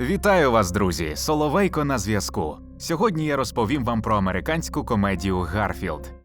Вітаю вас, друзі! Соловейко на зв'язку. Сьогодні я розповім вам про американську комедію Гарфілд.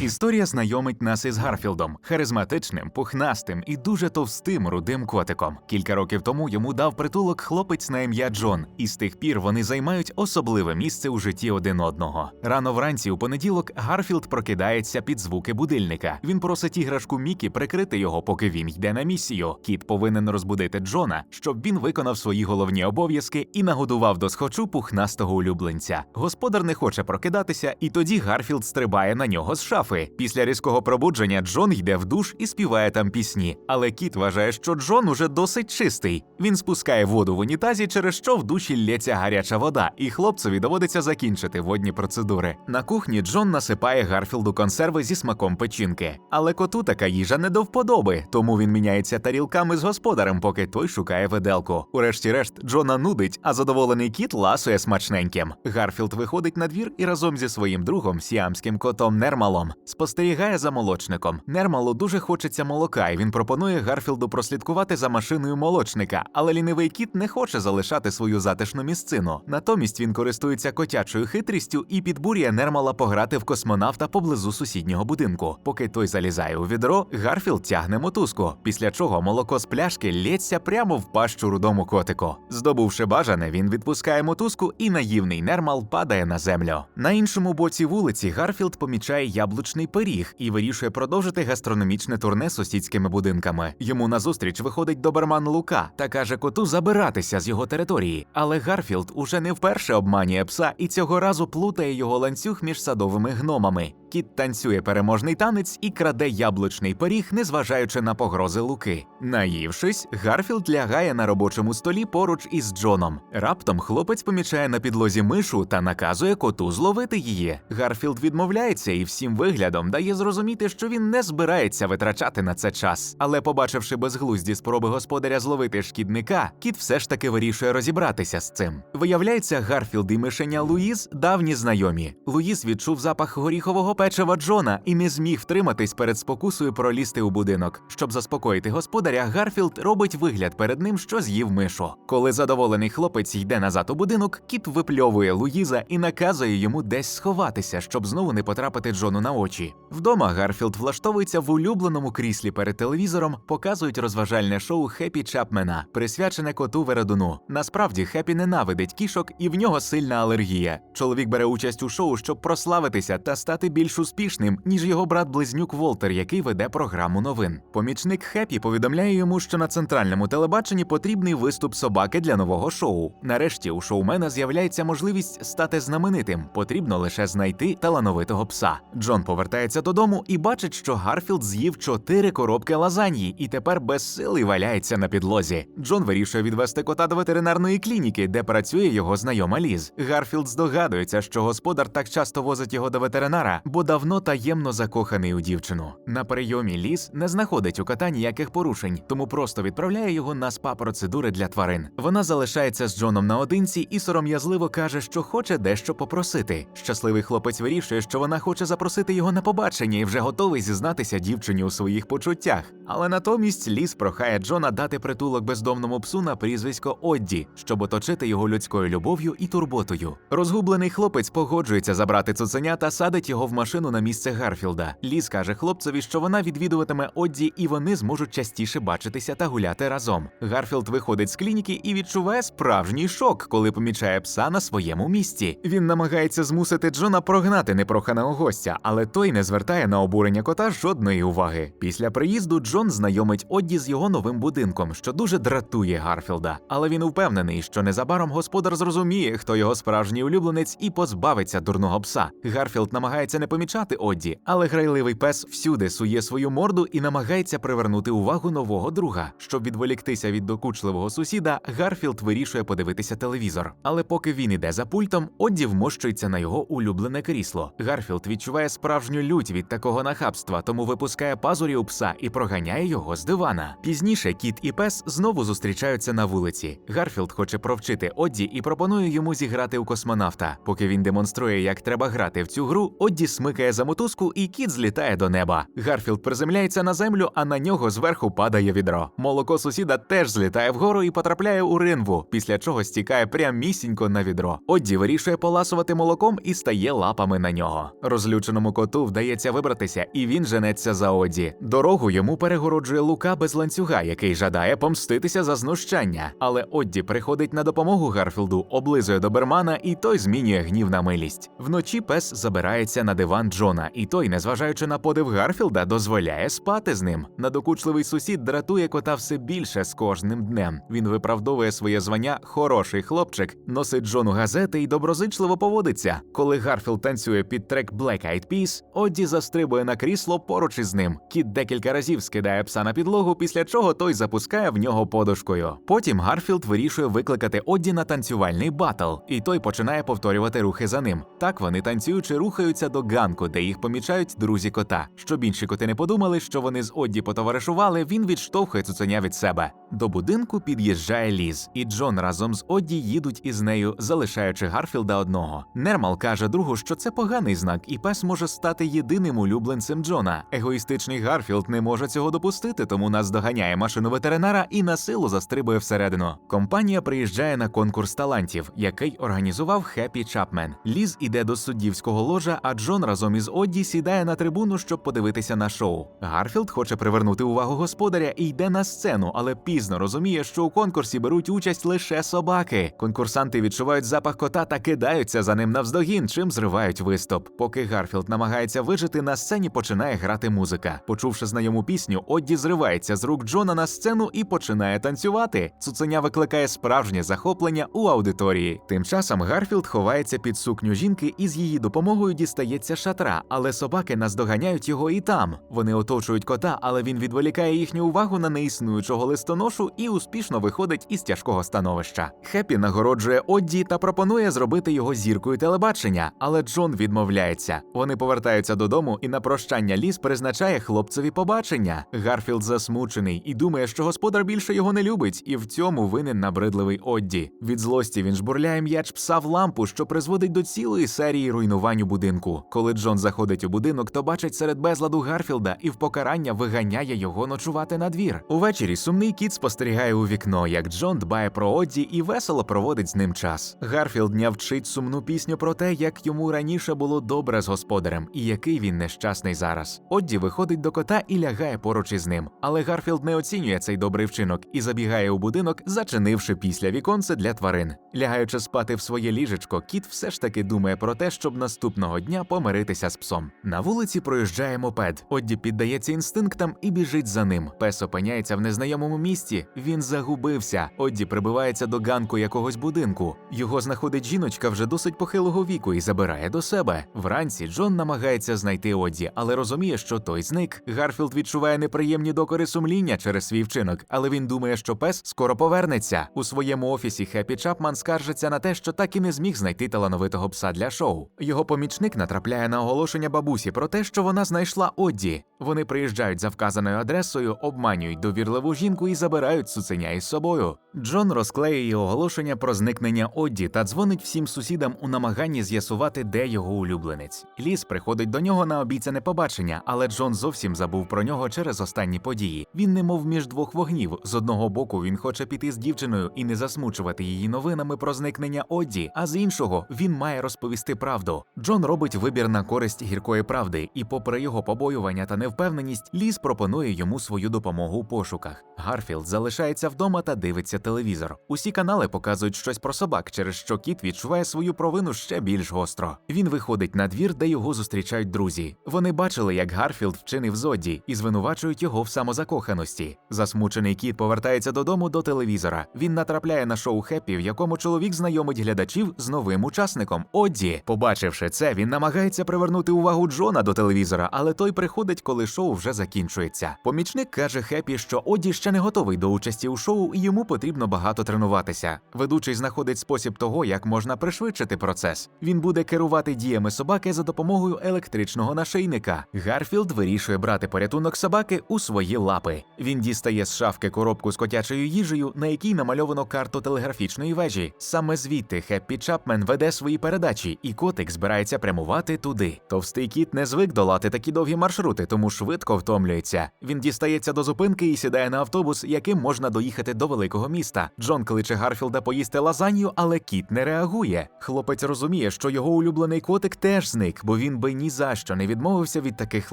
Історія знайомить нас із Гарфілдом, харизматичним, пухнастим і дуже товстим рудим котиком. Кілька років тому йому дав притулок хлопець на ім'я Джон, і з тих пір вони займають особливе місце у житті один одного. Рано вранці у понеділок Гарфілд прокидається під звуки будильника. Він просить іграшку Мікі прикрити його, поки він йде на місію. Кіт повинен розбудити Джона, щоб він виконав свої головні обов'язки і нагодував до схочу пухнастого улюбленця. Господар не хоче прокидатися, і тоді Гарфілд стрибає на нього з шафи. Після різкого пробудження Джон йде в душ і співає там пісні. Але кіт вважає, що Джон уже досить чистий. Він спускає воду в унітазі, через що в душі лється гаряча вода, і хлопцеві доводиться закінчити водні процедури. На кухні Джон насипає Гарфілду консерви зі смаком печінки. Але коту така їжа не до вподоби, тому він міняється тарілками з господарем, поки той шукає виделку. Урешті-решт, Джона нудить, а задоволений кіт ласує смачненьким. Гарфілд виходить на двір і разом зі своїм другом, сіамським котом Нермалом, спостерігає за молочником. Нермалу дуже хочеться молока, і він пропонує Гарфілду прослідкувати за машиною молочника, але лінивий кіт не хоче залишати свою затишну місцину. Натомість він користується котячою хитрістю і підбурює Нермала пограти в космонавта поблизу сусіднього будинку. Поки той залізає у відро, Гарфілд тягне мотузку, після чого молоко з пляшки лється прямо в пащу рудому котику. Здобувши бажане, він відпускає мотузку, і наївний Нермал падає на землю. На іншому боці вулиці Гарфілд помічає яблучний пиріг і вирішує продовжити гастрономічне турне сусідськими будинками. Йому назустріч виходить доберман Лука та каже коту забиратися з його території. Але Гарфілд уже не вперше обманює пса і цього разу плутає його ланцюг між садовими гномами. Кіт танцює переможний танець і краде яблучний пиріг, незважаючи на погрози луки. Наївшись, Гарфілд лягає на робочому столі поруч із Джоном. Раптом хлопець помічає на підлозі мишу та наказує коту зловити її. Гарфілд відмовляється і всім виглядом дає зрозуміти, що він не збирається витрачати на це час. Але, побачивши безглузді спроби господаря зловити шкідника, кіт все ж таки вирішує розібратися з цим. Виявляється, Гарфілд і мишеня Луїз давні знайомі. Луїз відчув запах горіхового печива Джона і не зміг втриматись перед спокусою пролізти у будинок. Щоб заспокоїти господаря, Гарфілд робить вигляд перед ним, що з'їв мишу. Коли задоволений хлопець йде назад у будинок, кіт випльовує Луїза і наказує йому десь сховатися, щоб знову не потрапити Джону на очі. Вдома Гарфілд влаштовується в улюбленому кріслі перед телевізором, показують розважальне шоу Хеппі Чапмена, присвячене коту Вередуну. Насправді Хеппі ненавидить кішок і в нього сильна алергія. Чоловік бере участь у шоу, щоб прославитися та стати більш успішним, ніж його брат-близнюк Волтер, який веде програму новин. Помічник Хеппі повідомляє йому, що на центральному телебаченні потрібний виступ собаки для нового шоу. Нарешті у шоумена з'являється можливість стати знаменитим. Потрібно лише знайти талановитого пса. Джон повертається додому і бачить, що Гарфілд з'їв чотири коробки лазаньї і тепер без сили валяється на підлозі. Джон вирішує відвести кота до ветеринарної клініки, де працює його знайома Ліз. Гарфілд здогадується, що господар так часто возить його до ветеринара, бо давно таємно закоханий у дівчину. На прийомі Ліз не знаходить у кота ніяких порушень, тому просто відправляє його на спа-процедури для тварин. Вона залишається з Джоном наодинці і сором'язливо каже, що хоче дещо попросити. Щасливий хлопець вирішує, що вона хоче запросити його на побачення і вже готовий зізнатися дівчині у своїх почуттях. Але натомість Ліз прохає Джона дати притулок бездомному псу на прізвисько Одді, щоб оточити його людською любов'ю і турботою. Розгублений хлопець погоджується забрати цуценя та садить його в машину на місце Гарфілда. Ліз каже хлопцеві, що вона відвідуватиме Одді, і вони зможуть частіше бачитися та гуляти разом. Гарфілд виходить з клініки і відчуває справжній шок, коли помічає пса на своєму місці. Він намагається змусити Джона прогнати непроханого гостя, але той не звертає на обурення кота жодної уваги. Після приїзду Джон знайомить Одді з його новим будинком, що дуже дратує Гарфілда. Але він упевнений, що незабаром господар зрозуміє, хто його справжній улюбленець, і позбавиться дурного пса. Гарфілд намагається не помічати Одді, але грайливий пес всюди сує свою морду і намагається привернути увагу нового друга. Щоб відволіктися від докучливого сусіда, Гарфілд вирішує подивитися телевізор. Але поки він іде за пультом, Одді вмощується на його улюблене крісло. Гарфілд відчуває справжню лють від такого нахабства, тому випускає пазурі у пса і проганяє його з дивана. Пізніше кіт і пес знову зустрічаються на вулиці. Гарфілд хоче провчити Одді і пропонує йому зіграти у космонавта. Поки він демонструє, як треба грати в цю гру, Одді смикає смикає за мотузку, і кіт злітає до неба. Гарфілд приземляється на землю, а на нього зверху падає відро. Молоко сусіда теж злітає вгору і потрапляє у ринву, після чого стікає прямісінько на відро. Одді вирішує поласувати молоком і стає лапами на нього. Розлюченому коту вдається вибратися, і він женеться за Одді. Дорогу йому перегороджує Лука без ланцюга, який жадає помститися за знущання. Але Одді приходить на допомогу Гарфілду, облизує добермана, і той змінює гнів на милість. Вночі пес забирається на диван Джона, і той, незважаючи на подив Гарфілда, дозволяє спати з ним. Надокучливий сусід дратує кота все більше з кожним днем. Він виправдовує своє звання хороший хлопчик, носить Джону газети і доброзичливо поводиться. Коли Гарфілд танцює під трек Black Eyed Peas, Одді застрибує на крісло поруч із ним. Кіт декілька разів скидає пса на підлогу, після чого той запускає в нього подушкою. Потім Гарфілд вирішує викликати Одді на танцювальний батл, і той починає повторювати рухи за ним. Так вони танцюючи рухаються до ганку, де їх помічають друзі кота. Щоб інші коти не подумали, що вони з Одді потоваришували, він відштовхує цуценя від себе. До будинку під'їжджає Ліз, і Джон разом з Одді їдуть із нею, залишаючи Гарфілда одного. Нермал каже другу, що це поганий знак, і пес може стати єдиним улюбленцем Джона. Егоїстичний Гарфілд не може цього допустити, тому нас доганяє машину ветеринара і на силу застрибує всередину. Компанія приїжджає на конкурс талантів, який організував Хеппі Чапмен. Ліз іде до суддівського ложа, а Джон разом із Одді сідає на трибуну, щоб подивитися на шоу. Гарфілд хоче привернути увагу господаря і йде на сцену, але пізно розуміє, що у конкурсі беруть участь лише собаки. Конкурсанти відчувають запах кота та кидаються за ним навздогін, чим зривають виступ. Поки Гарфілд намагається вижити, на сцені починає грати музика. Почувши знайому пісню, Одді зривається з рук Джона на сцену і починає танцювати. Цуценя викликає справжнє захоплення у аудиторії. Тим часом Гарфілд ховається під сукню жінки і з її допомогою дістається шатра, але собаки наздоганяють його і там. Вони оточують кота, але він відволікає їхню увагу на неіснуючого листоношу і успішно виходить із тяжкого становища. Хеппі нагороджує Одді та пропонує зробити його зіркою телебачення, але Джон відмовляється. Вони повертаються додому, і на прощання ліс призначає хлопцеві побачення. Гарфілд засмучений і думає, що господар більше його не любить, і в цьому винен набридливий Одді. Від злості він жбурляє м'яч пса в лампу, що призводить до цілої серії руйнувань у будинку. Коли Джон заходить у будинок, то бачить серед безладу Гарфілда і в покарання виганяє його ночувати на двір. Увечері сумний кіт спостерігає у вікно, як Джон дбає про Одді і весело проводить з ним час. Гарфілд вчить сумну пісню про те, як йому раніше було добре з господарем і який він нещасний зараз. Одді виходить до кота і лягає поруч із ним. Але Гарфілд не оцінює цей добрий вчинок і забігає у будинок, зачинивши після віконце для тварин. Лягаючи спати в своє ліжечко, кіт все ж таки думає про те, щоб наступного дня помиритися з псом. На вулиці проїжджає мопед. Одді піддається інстинктам і біжить за ним. Пес опиняється в незнайомому місці. Він загубився. Одді прибивається до ганку якогось будинку. Його знаходить жіночка вже досить похилого віку і забирає до себе. Вранці Джон намагається знайти Одді, але розуміє, що той зник. Гарфілд відчуває неприємні докори сумління через свій вчинок, але він думає, що пес скоро повернеться. У своєму офісі Хеппі Чапман скаржиться на те, що так і не зміг знайти талановитого пса для шоу. Його помічник натрапляє на оголошення бабусі про те, що вона знайшла Одді. Вони приїжджають за вказаною адресою, обманюють довірливу жінку і забирають цуценя із собою. Джон розклеює оголошення про зникнення Одді та дзвонить всім сусідам у намаганні з'ясувати, де його улюбленець. Ліс приходить до нього на обіцяне побачення, але Джон зовсім забув про нього через останні події. Він немов між двох вогнів. З одного боку він хоче піти з дівчиною і не засмучувати її новинами про зникнення Одді, а з іншого він має розповісти правду. Джон робить вибір на користь гіркої правди, і, попри його побоювання та невпевненість, ліс пропонує йому свою допомогу у пошуках. Гарфілд залишається вдома та дивиться телевізор. Усі канали показують щось про собак, через що кіт відчуває свою провину ще більш гостро. Він виходить на двір, де його зустрічають друзі. Вони бачили, як Гарфілд вчинив Зодді і звинувачують його в самозакоханості. Засмучений кіт повертається додому до телевізора. Він натрапляє на шоу Хеппі, в якому чоловік знайомить глядачів з новим учасником. Одді, побачивши це, він намагається привернути увагу Джона до телевізора, але той приходить, коли шоу вже закінчується. Помічник каже Хеппі, що Одді ще не готовий до участі у шоу, і йому потрібно багато тренуватися. Ведучий знаходить спосіб того, як можна пришвидшити процес. Він буде керувати діями собаки за допомогою електричного нашийника. Гарфілд вирішує брати порятунок собаки у свої лапи. Він дістає з шафки коробку з котячою їжею, на якій намальовано карту телеграфічної вежі. Саме звідти Хеппі Чапмен веде свої передачі, і котик збирається прямувати туди. Туди. Товстий кіт не звик долати такі довгі маршрути, тому швидко втомлюється. Він дістається до зупинки і сідає на автобус, яким можна доїхати до великого міста. Джон кличе Гарфілда поїсти лазанью, але кіт не реагує. Хлопець розуміє, що його улюблений котик теж зник, бо він би ні за що не відмовився від таких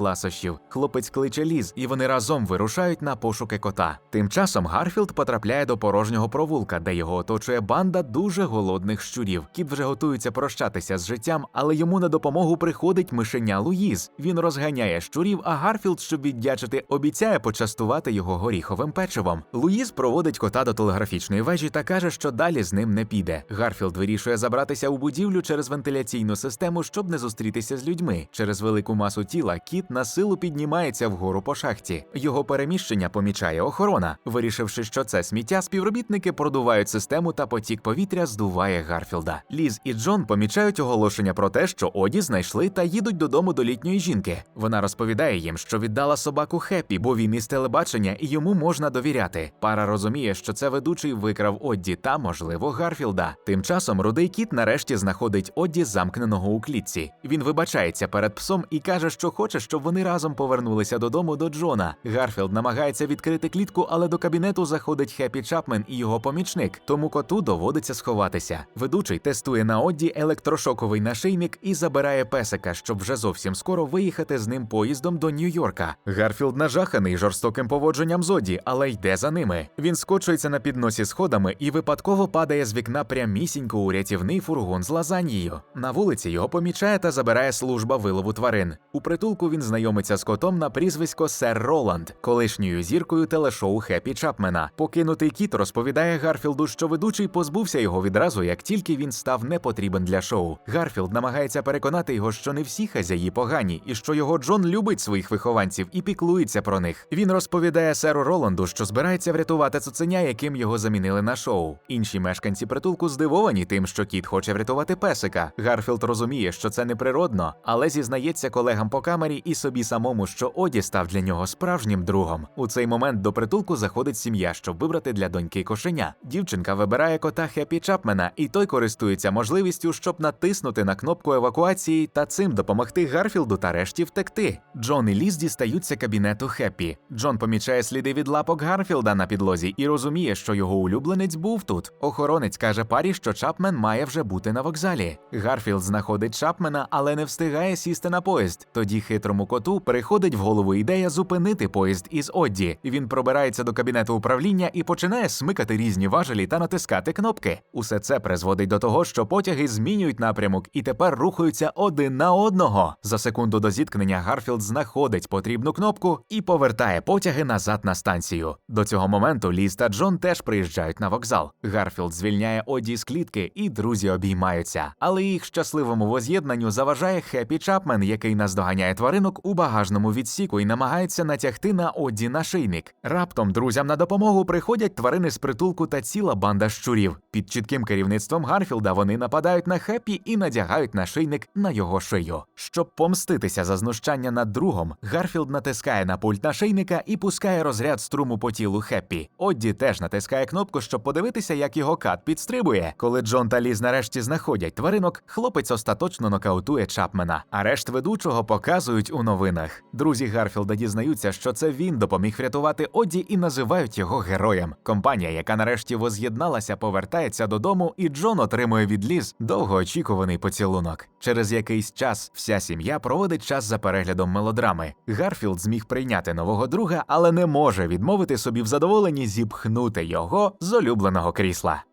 ласощів. Хлопець кличе ліз, і вони разом вирушають на пошуки кота. Тим часом Гарфілд потрапляє до порожнього провулка, де його оточує банда дуже голодних щурів. Кіт вже готується прощатися з життям, але йому на допомогу приходить мишеня Луїз. Він розганяє щурів, а Гарфілд, щоб віддячити, обіцяє почастувати його горіховим печивом. Луїз проводить кота до телеграфічної вежі та каже, що далі з ним не піде. Гарфілд вирішує забратися у будівлю через вентиляційну систему, щоб не зустрітися з людьми. Через велику масу тіла кіт на силу піднімається вгору по шахті. Його переміщення помічає охорона. Вирішивши, що це сміття, співробітники продувають систему та потік повітря здуває Гарфілда. Ліз і Джон помічають оголошення про те, що Оді знайшли та їдуть додому до літньої жінки. Вона розповідає їм, що віддала собаку Хеппі, бо він із телебачення і йому можна довіряти. Пара розуміє, що це ведучий викрав Одді та, можливо, Гарфілда. Тим часом рудий кіт нарешті знаходить Одді замкненого у клітці. Він вибачається перед псом і каже, що хоче, щоб вони разом повернулися додому до Джона. Гарфілд намагається відкрити клітку, але до кабінету заходить Хеппі Чапмен і його помічник, тому коту доводиться сховатися. Ведучий тестує на Одді електрошоковий нашийник і забирає песика, щоб вже зовсім скоро виїхати з ним поїздом до Нью-Йорка. Гарфілд нажаханий жорстоким поводженням Зоді, але йде за ними. Він скочується на підносі сходами і випадково падає з вікна прямісінько у рятівний фургон з лазаньєю. На вулиці його помічає та забирає служба вилову тварин. У притулку він знайомиться з котом на прізвисько Сер Роланд, колишньою зіркою телешоу Хеппі Чапмена. Покинутий кіт розповідає Гарфілду, що ведучий позбувся його відразу, як тільки він став непотрібен для шоу. Гарфілд намагається переконати його, що не всі хазяї погані, і що його Джон любить своїх вихованців і піклується про них. Він розповідає серу Роланду, що збирається врятувати цуценя, яким його замінили на шоу. Інші мешканці притулку здивовані тим, що кіт хоче врятувати песика. Гарфілд розуміє, що це неприродно, але зізнається колегам по камері і собі самому, що Оді став для нього справжнім другом. У цей момент до притулку заходить сім'я, щоб вибрати для доньки кошеня. Дівчинка вибирає кота Хеппі Чапмена, і той користується можливістю, щоб натиснути на кнопку евакуації та цим допомогти Гарфілду та решті втекти. Джон і Ліз дістаються кабінету Хеппі. Джон помічає сліди від лапок Гарфілда на підлозі і розуміє, що його улюбленець був тут. Охоронець каже парі, що Чапмен має вже бути на вокзалі. Гарфілд знаходить Чапмена, але не встигає сісти на поїзд. Тоді хитрому коту приходить в голову ідея зупинити поїзд із Одді. Він пробирається до кабінету управління і починає смикати різні важелі та натискати кнопки. Усе це призводить до того, що потяги змінюють напрямок і тепер рухаються один на одного. За секунду до зіткнення Гарфілд знаходить потрібну кнопку і повертає потяги назад на станцію. До цього моменту Ліз та Джон теж приїжджають на вокзал. Гарфілд звільняє Одді з клітки, і друзі обіймаються. Але їх щасливому воз'єднанню заважає Хеппі Чапмен, який наздоганяє тваринок у багажному відсіку і намагається натягти на Одді нашийник. Раптом друзям на допомогу приходять тварини з притулку та ціла банда щурів. Під чітким керівництвом Гарфілда вони нападають на Хеппі і надягають нашийник на його шию. Щоб помститися за знущання над другом, Гарфілд натискає на пульт нашийника і пускає розряд струму по тілу Хеппі. Одді теж натискає кнопку, щоб подивитися, як його кат підстрибує. Коли Джон та Ліз нарешті знаходять тваринок, хлопець остаточно нокаутує Чапмена. А решт ведучого показують у новинах. Друзі Гарфілда дізнаються, що це він допоміг врятувати Одді і називають його героєм. Компанія, яка нарешті воз'єдналася, повертається додому, і Джон отримує від Ліз довгоочікуваний поцілунок. Через якийсь час вся сім'я проводить час за переглядом мелодрами. Гарфілд зміг прийняти нового друга, але не може відмовити собі в задоволенні зіпхнути його з улюбленого крісла.